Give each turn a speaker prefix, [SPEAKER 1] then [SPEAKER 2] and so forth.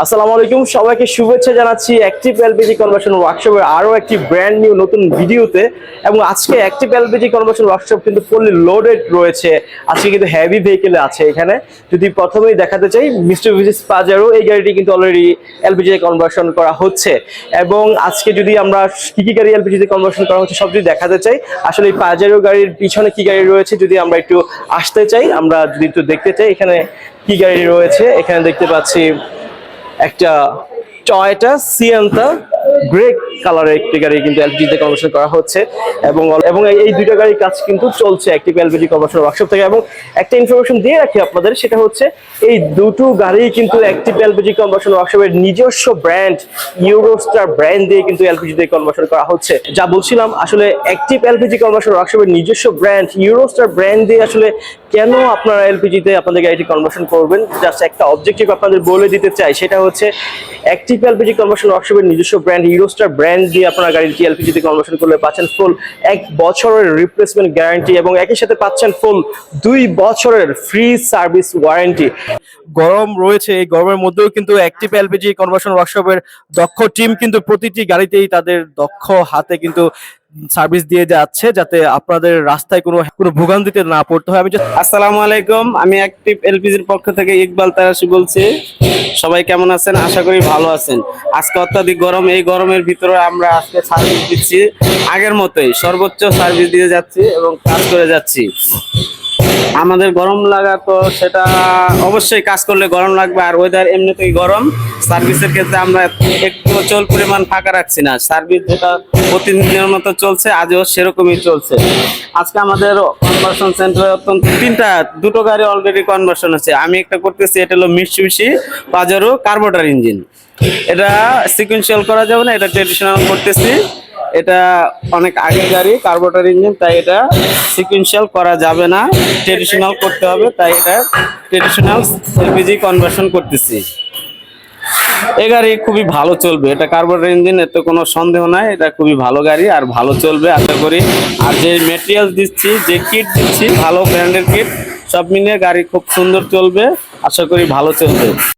[SPEAKER 1] আসসালামু আলাইকুম, সবাইকে শুভেচ্ছা জানাচ্ছি অ্যাক্টিভ এলপিজি কনভার্সন ওয়ার্কশপের আরও একটি ব্র্যান্ড নিউ নতুন ভিডিওতে। এবং আজকে অ্যাক্টিভ এলপিজি কনভার্সন ওয়ার্কশপ কিন্তু ফুললি লোডেড রয়েছে। আজকে কিন্তু হেভি ভেহিকেল আছে এখানে। যদি প্রথমেই দেখাতে চাই মিস্টার ভিজিস পাজারো এই গাড়িটি কিন্তু অলরেডি এলপিজি কনভার্সন করা হচ্ছে। এবং আজকে যদি আমরা কি কি গাড়ি এলপিজিতে কনভার্সন করা হচ্ছে সব যদি দেখাতে চাই, আসলে এই পাজারো গাড়ির পিছনে কি গাড়ি রয়েছে যদি আমরা একটু আসতে চাই, আমরা যদি একটু দেখতে চাই এখানে কি গাড়ি রয়েছে। এখানে দেখতে পাচ্ছি একটা টয়টা সিয়ান্তা গ্রে কালারের একটি গাড়ি কিন্তু এলপিজিতে কনভার্সন করা হচ্ছে এবং এবং এই দুইটা গাড়ির কাজ কিন্তু চলছে অ্যাক্টিভ এলপিজি কনভার্সন ওয়ার্কশপ থেকে এবং একটা ইনফরমেশন দিয়ে রাখি আপনাদের, সেটা হচ্ছে এই দুটো গাড়ি কিন্তু অ্যাক্টিভ এলপিজি কনভার্সন ওয়ার্কশপের নিজস্ব ব্র্যান্ড ইউরোস্টার ব্র্যান্ড দিয়ে কিন্তু এলপিজি এলপিজিতে কনভার্সন করা হচ্ছে। যা বলছিলাম, আসলে অ্যাক্টিভ এলপিজি কনভার্সন ওয়ার্কশপের নিজস্ব ব্র্যান্ড ইউরোস্টার ব্র্যান্ড দিয়ে আসলে কেন আপনারা এলপিজিতে আপনাদের গাড়িটি কনভার্সন করবেন? জাস্ট একটা অবজেক্টিভ আপনাদের বলে দিতে চাই, সেটা হচ্ছে অ্যাক্টিভ এলপিজি কনভার্সন ওয়ার্কশপের নিজস্ব ব্র্যান্ড হিরোস্টার ব্র্যান্ড দিয়ে আপনারা গাড়িটি এলপিজিতে কনভার্সন করলে পাচ্ছেন ফুল এক বছরের রিপ্লেসমেন্ট গ্যারান্টি এবং একই সাথে পাচ্ছেন ফুল দুই বছরের ফ্রি সার্ভিস ওয়ারেন্টি গরম রয়েছে, এই গরমের মধ্যেও কিন্তু অ্যাক্টিভ এলপিজি কনভার্সন ওয়ার্কশপের দক্ষ টিম কিন্তু প্রতিটি গাড়িতেই তাদের দক্ষ হাতে কিন্তু সার্ভিস দিয়ে যাচ্ছে যাতে আপনাদের রাস্তায় কোনো কোনো ভোগান্তিতে না পড়তে হয়। আমি
[SPEAKER 2] আসসালামু আলাইকুম, আমি অ্যাক্টিভ এলপিজির পক্ষ থেকে ইকবাল তারাসি বলছি। সবাই কেমন আছেন? আশা করি ভালো আছেন। আজকে অত্যাধিক গরম, এই গরমের ভিতরে আমরা আজকে সার্ভিস দিচ্ছি আগের মতোই। সর্বোচ্চ সার্ভিস দিয়ে যাচ্ছি এবং কাজ করে যাচ্ছি। আমাদের গরম লাগা তো সেটা অবশ্যই কাজ করলে গরম লাগবে, আর ওয়েদার এমনিতেই গরম। সার্ভিসের ক্ষেত্রে আমরা একটু চল পরিমাণ ফাঁকা রাখছি না। সার্ভিস যেটা প্রতিদিনের মতো চলছে, আজও সেরকমই চলছে। আজকে আমাদের কনভার্সন সেন্টারে অত্যন্ত তিনটা, দুটো গাড়ি অলরেডি কনভার্সন আছে আমি একটা করতেছি, এটা হলো মিটসুবিশি পাজারো কার্বোটার ইঞ্জিন এটা সিকুয়েন্সিয়াল করা যাবে না, এটা ট্রেডিশনাল করতেছি। এটা অনেক আগের গাড়ি কার্বোটার ইঞ্জিন তাই এটা সিকুয়েন্সিয়াল করা যাবে না। ট্রেডিশনাল করতে হবে, তাই এটা ট্রেডিশনাল এলপিজি কনভার্সন করতেছি। এই গাড়ি খুবই ভালো চলবে। এটা কার্বোটার ইঞ্জিন এতে কোনো সন্দেহ নাই। এটা খুবই ভালো গাড়ি আর ভালো চলবে, আশা করি। আর যে মেটেরিয়াল দিচ্ছি, যে কিট দিচ্ছি, ভালো ব্র্যান্ডের কিট সব মিলিয়ে গাড়ি খুব সুন্দর চলবে। আশা করি ভালো চলবে।